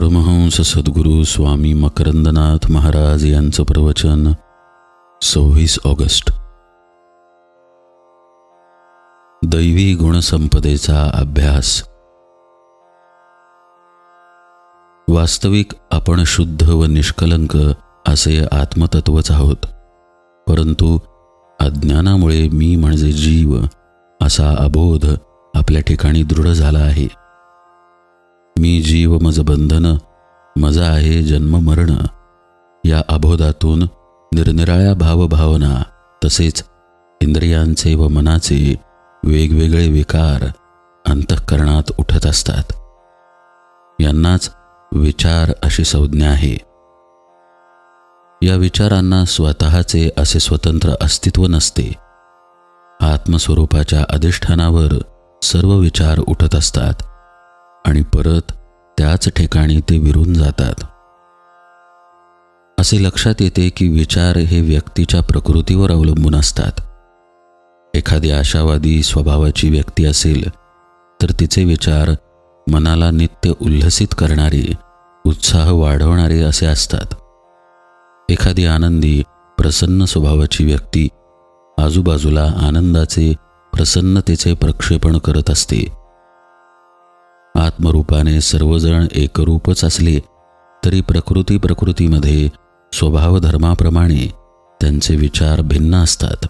परमहंस सद्गुरू स्वामी मकरंदनाथ महाराज यांचं प्रवचन सव्वीस ऑगस्ट. दैवी गुणसंपदेचा अभ्यास. वास्तविक आपण शुद्ध व निष्कलंक असे आत्मतत्वच आहोत परंतु अज्ञानामुळे मी म्हणजे जीव असा अबोध आपल्या ठिकाणी दृढ झाला आहे. मी जीव मज बंधन मजा आहे जन्म मरण. या अबोधातून निरनिराळ्या भावभावना तसेच इंद्रियांचे व मनाचे वेगवेगळे विकार अंतःकरणात उठत असतात. यांनाच विचार अशी संज्ञा आहे. या विचारांना स्वतःचे असे स्वतंत्र अस्तित्व नसते. आत्मस्वरूपाच्या अधिष्ठानावर सर्व विचार उठत असतात. आणि परत त्याच ठिकाणी ते विरून जातात. असे लक्षात येते की विचार हे व्यक्तीच्या प्रकृतीवर अवलंबून असतात. एखादी आशावादी स्वभावाची व्यक्ती असेल तर तिचे विचार मनाला नित्य उल्हसित करणारे उत्साह वाढवणारे असे असतात. एखादी आनंदी प्रसन्न स्वभावाची व्यक्ती आजूबाजूला आनंदाचे प्रसन्नतेचे प्रक्षेपण करत असते. आत्मरूपाने सर्वजण एकरूपच असले तरी प्रकृती प्रकृतीमध्ये स्वभावधर्माप्रमाणे त्यांचे विचार भिन्न असतात.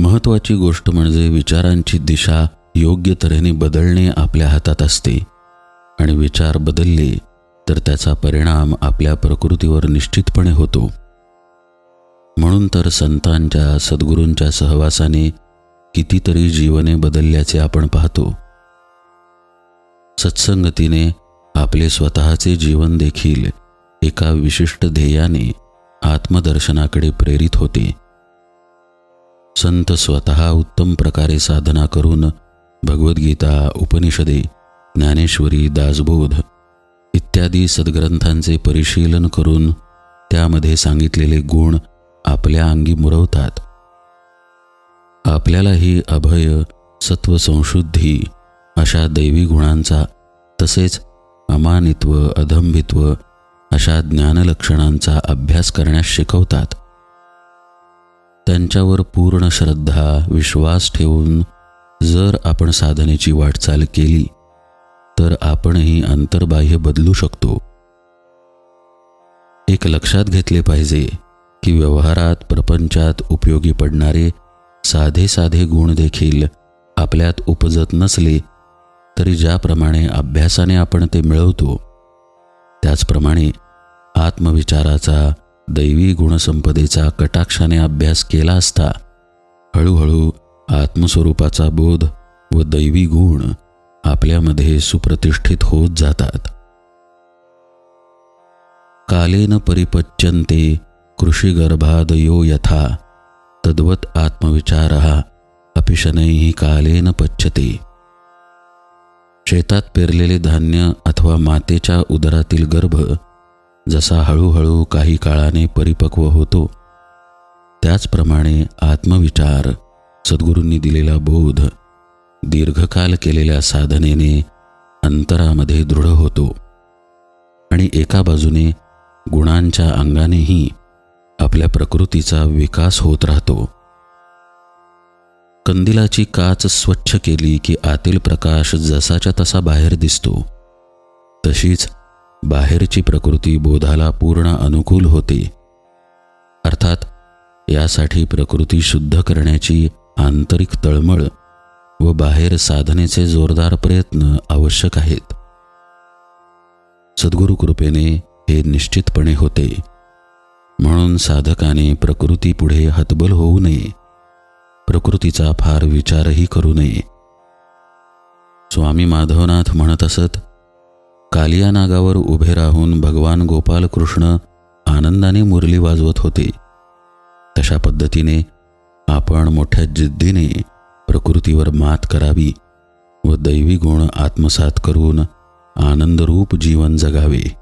महत्वाची गोष्ट म्हणजे विचारांची दिशा योग्य तऱ्हेने बदलणे आपल्या हातात असते आणि विचार बदलले तर त्याचा परिणाम आपल्या प्रकृतीवर निश्चितपणे होतो. म्हणून तर संतांच्या सद्गुरूंच्या सहवासाने कितीतरी जीवने बदलल्याचे आपण पाहतो. सत्संगतीने आपले स्वतःचे जीवन देखील एका विशिष्ट ध्येयाने आत्मदर्शनाकडे प्रेरित होते. संत स्वतः उत्तम प्रकारे साधना करून भगवद्गीता उपनिषदे ज्ञानेश्वरी दासबोध इत्यादी सद्ग्रंथांचे परिशीलन करून त्यामध्ये सांगितलेले गुण आपल्या अंगी मुरवतात. आपल्यालाही अभय सत्वसंशुद्धी अशा दैवी गुणांचा तसेच अमानित्व अधंभित्व अशा ज्ञानलक्षणांचा अभ्यास करण्यास शिकवतात. त्यांच्यावर पूर्ण श्रद्धा विश्वास ठेवून जर आपण साधनेची वाटचाल केली तर आपणही अंतर्बाह्य बदलू शकतो. एक लक्षात घेतले पाहिजे की व्यवहारात प्रपंचात उपयोगी पडणारे साधे साधे गुण देखील आपल्यात उपजत नसले तरी ज्याप्रमाणे अभ्यासाने आपण ते मिळवतो त्याचप्रमाणे आत्मविचाराचा दैवी गुणसंपदेचा कटाक्षाने अभ्यास केला असता हळूहळू आत्मस्वरूपाचा बोध व दैवी गुण आपल्यामध्ये सुप्रतिष्ठित होत जातात. कालेन परिपच्यन्ते कृषीगर्भादयो यथा। तद्वत आत्मविचारः अपि शनैः कालेन पच्यते. शेतात पेरलेले धान्य अथवा मातेच्या उदरातील गर्भ जसा हळूहळू काही काळाने परिपक्व होतो त्याचप्रमाणे आत्मविचार सद्गुरूंनी दिलेला बोध दीर्घकाल केलेल्या साधनेने अंतरामध्ये दृढ होतो आणि एका बाजूने गुणांच्या अंगानेही आपल्या प्रकृतीचा विकास होत राहतो. कंदिलाची काच स्वच्छ केली की आतील प्रकाश जसाच्या तसा बाहेर दिसतो. तशीच बाहेरची प्रकृती बोधाला पूर्ण अनुकूल होते. अर्थात यासाठी प्रकृती शुद्ध करण्याची आंतरिक तळमळ व बाहेर साधनेचे जोरदार प्रयत्न आवश्यक आहेत. सद्गुरू कृपेने हे निश्चितपणे होते. म्हणून साधकाने प्रकृतीपुढे हतबल होऊ नये. प्रकृतीचा फार विचारही करू नये. स्वामी माधवनाथ म्हणत असत कालिया नागावर उभे राहून भगवान गोपाल कृष्ण आनंदाने मुरली वाजवत होते. तशा पद्धतीने आपण मोठ्या जिद्दीने प्रकृतीवर मात करावी व दैवी गुण आत्मसात करून आनंदरूप जीवन जगावे.